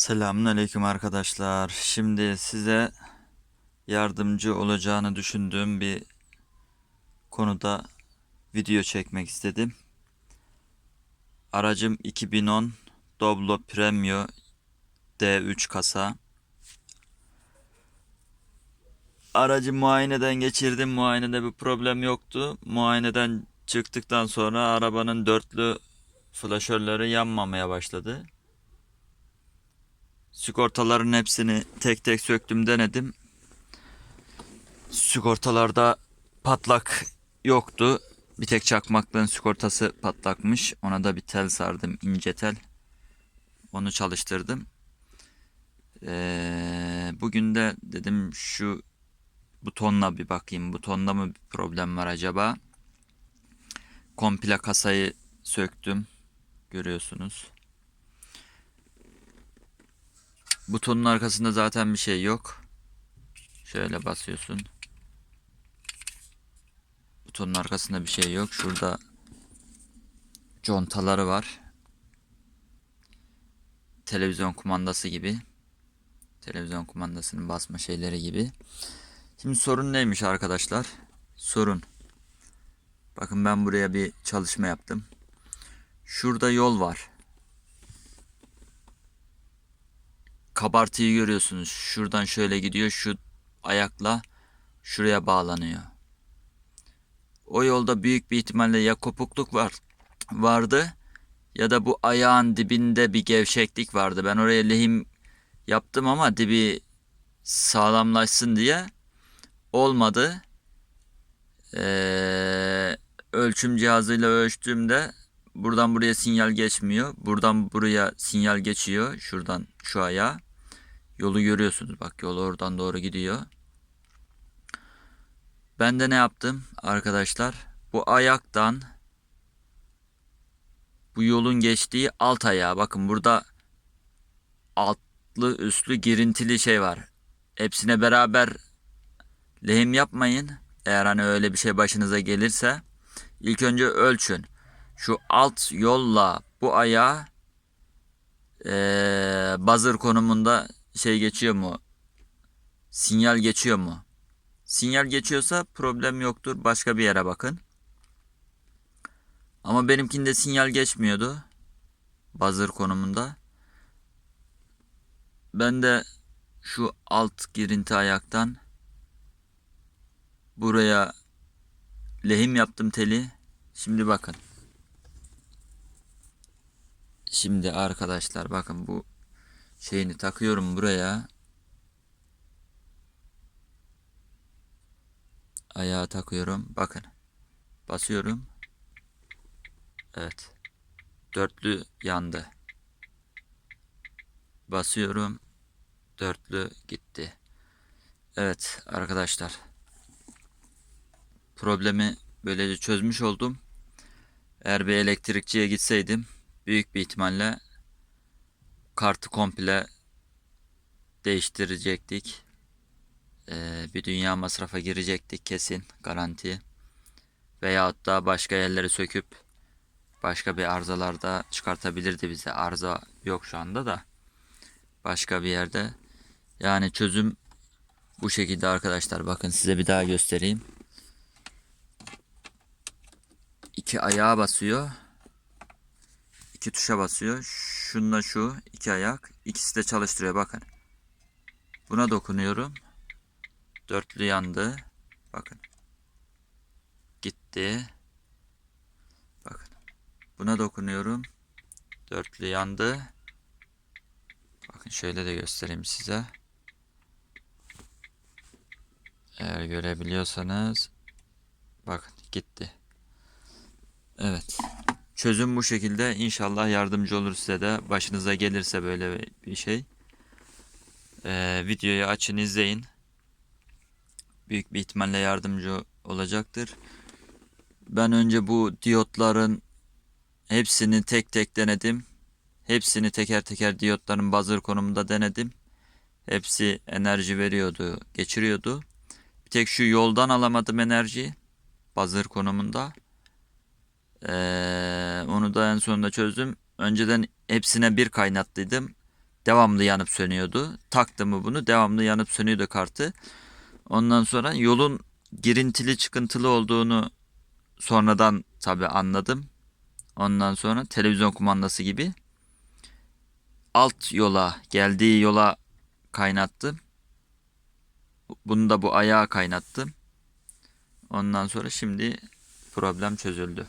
Selamünaleyküm arkadaşlar. Şimdi size yardımcı olacağını düşündüğüm bir konuda video çekmek istedim. Aracım 2010 Doblo Premio D3 kasa. Aracı muayeneden geçirdim. Muayenede bir problem yoktu. Muayeneden çıktıktan sonra arabanın dörtlü flaşörleri yanmamaya başladı. Sigortaların hepsini tek tek söktüm denedim. Sigortalarda patlak yoktu. Bir tek çakmaklığın sigortası patlakmış. Ona da bir tel sardım, ince tel. Onu çalıştırdım. Ee, bugün de dedim şu butonla bir bakayım. Butonda mı bir problem var acaba? Komple kasayı söktüm. Görüyorsunuz. Butonun arkasında zaten bir şey yok. Şöyle basıyorsun. Butonun arkasında bir şey yok. Şurada contaları var. Televizyon kumandası gibi. Televizyon kumandasının basma şeyleri gibi. Şimdi sorun neymiş arkadaşlar? Sorun. Bakın ben buraya bir çalışma yaptım. Şurada yol var. Kabartıyı görüyorsunuz. Şuradan şöyle gidiyor. Şu ayakla şuraya bağlanıyor. O yolda büyük bir ihtimalle ya kopukluk var vardı ya da bu ayağın dibinde bir gevşeklik vardı. Ben oraya lehim yaptım ama dibi sağlamlaşsın diye olmadı. Ee, ölçüm cihazıyla ölçtüğümde buradan buraya sinyal geçmiyor. Buradan buraya sinyal geçiyor. Şuradan şu ayağa. Yolu görüyorsunuz. Bak yol oradan doğru gidiyor. Ben de ne yaptım arkadaşlar? Bu ayaktan bu yolun geçtiği alt ayağı. Bakın burada altlı üstlü girintili şey var. Hepsine beraber lehim yapmayın. Eğer hani öyle bir şey başınıza gelirse ilk önce ölçün. Şu alt yolla bu ayağı ee, buzzer konumunda şey geçiyor mu? Sinyal geçiyor mu? Sinyal geçiyorsa problem yoktur. Başka bir yere bakın. Ama benimkinde sinyal geçmiyordu. Buzzer konumunda. Ben de şu alt girinti ayaktan buraya lehim yaptım teli. Şimdi bakın. Şimdi arkadaşlar bakın bu şeyini takıyorum buraya. Ayağı takıyorum. Bakın. Basıyorum. Evet. Dörtlü yandı. Basıyorum. Dörtlü gitti. Evet arkadaşlar. Problemi böylece çözmüş oldum. Eğer bir elektrikçiye gitseydim büyük bir ihtimalle kartı komple değiştirecektik. Ee, bir dünya masrafa girecektik kesin garanti. Veyahut da başka yerleri söküp başka bir arızalarda çıkartabilirdi bize. Arıza yok şu anda da. Başka bir yerde. Yani çözüm bu şekilde arkadaşlar. Bakın size bir daha göstereyim. İki ayağa basıyor. İki tuşa basıyor. Şununla şu iki ayak. ikisi de çalıştırıyor bakın. Buna dokunuyorum. Dörtlü yandı. Bakın. Gitti. Bakın. Buna dokunuyorum. Dörtlü yandı. Bakın şöyle de göstereyim size. Eğer görebiliyorsanız bakın gitti. Evet. Çözüm bu şekilde. İnşallah yardımcı olur size de. Başınıza gelirse böyle bir şey. Ee, videoyu açın izleyin. Büyük bir ihtimalle yardımcı olacaktır. Ben önce bu diyotların hepsini tek tek denedim. Hepsini teker teker diyotların buzzer konumunda denedim. Hepsi enerji veriyordu, geçiriyordu. Bir tek şu yoldan alamadım enerji. Buzzer konumunda. Ee, onu da en sonunda çözdüm. Önceden hepsine bir kaynattıydım. devamlı yanıp sönüyordu. Taktım mı bunu devamlı yanıp sönüyordu kartı. Ondan sonra yolun girintili çıkıntılı olduğunu sonradan tabii anladım. Ondan sonra televizyon kumandası gibi alt yola geldiği yola kaynattım. Bunu da bu ayağa kaynattım. Ondan sonra şimdi problem çözüldü.